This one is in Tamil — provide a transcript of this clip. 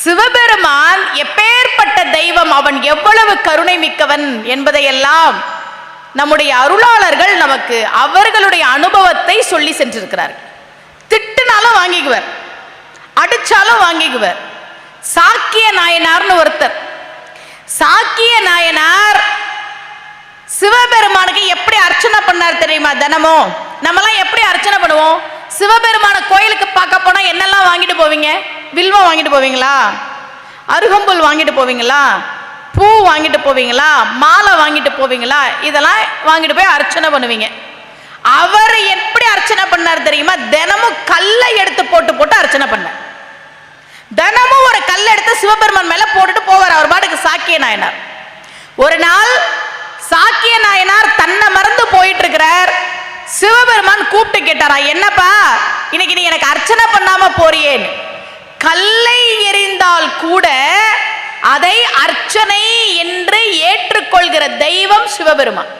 சிவபெருமான் எப்பேற்பட்ட தெய்வம் அவன் எவ்வளவு கருணை மிக்கவன் என்பதையெல்லாம் நம்முடைய அருளாளர்கள் நமக்கு அவர்களுடைய அனுபவத்தை சொல்லி சென்றிருக்கிறார்கள். திட்டுனாலும் வாங்கிக்குவர் அடிச்சாலும் வாங்கிக்குவர். சாக்கிய நாயனார்னு ஒருத்தர் சாக்கிய நாயனார் சிவபெருமானுக்கு எப்படி அர்ச்சனை பண்ணார் தெரியுமா தினமும்? நம்மலாம் எப்படி அர்ச்சனை பண்ணுவோம்? சிவபெருமான கோயிலுக்கு பார்க்க போனா என்னெல்லாம் வாங்கிட்டு போவீங்க? வில்வம் வாங்கிட்டு போவீங்களா? அருகம்புல் வாங்கிட்டு போவீங்களா? பூ வாங்கிட்டு போவீங்களா? மாலை வாங்கிட்டு போவீங்களா? இதெல்லாம் வாங்கிட்டு போய் அர்ச்சனை பண்ணுவீங்க. அவர் எப்படி அர்ச்சனை பண்ணார் தெரியுமா? தினமும் கல்லை எடுத்து போட்டு போட்டு அர்ச்சனை பண்ண தினமும் ஒரு கல் எடுத்து சிவபெருமான் மேல போட்டுட்டு போவார். அவர் பாட்டுக்கு சாக்கிய நாயனார். ஒரு நாள் சாக்கிய நாயனார் தன்னை மறந்து போயிட்டு இருக்கிறார். சிவபெருமான் கூப்பிட்டு கேட்டாரா என்னப்பா இன்னைக்கு நீ எனக்கு அர்ச்சனை பண்ணாம போறியேன்னு. கல்லை எறிந்தால் கூட அதை அர்ச்சனை என்று ஏற்றுக்கொள்கிற தெய்வம் சிவபெருமான்.